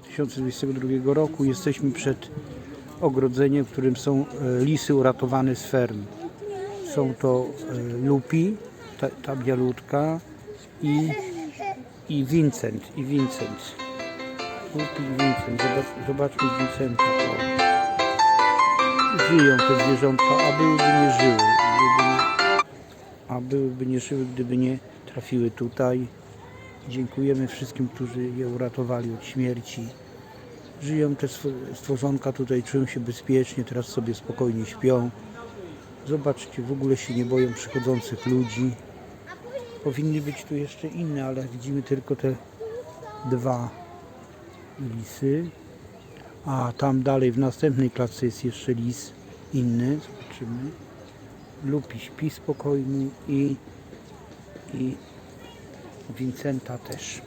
2022 roku jesteśmy przed ogrodzeniem, w którym są e, lisy uratowane z ferm. Są to e, Lupi, ta, bialutka i, i Vincent, i Vincent. Lupi i Vincent. Zobacz, zobaczmy Vincenta. Żyją te zwierzątka, a byłyby nie żyły. Gdyby a byłyby nie żyły, gdyby nie trafiły tutaj. Dziękujemy wszystkim, którzy je uratowali od śmierci. Żyją te stwo- stworzonka tutaj, czują się bezpiecznie, teraz sobie spokojnie śpią. Zobaczcie, w ogóle się nie boją przychodzących ludzi. Powinny być tu jeszcze inne, ale widzimy tylko te dwa lisy. A tam dalej w następnej klatce jest jeszcze lis inny, zobaczymy. Lupi śpi spokojny i, i Vincenta też.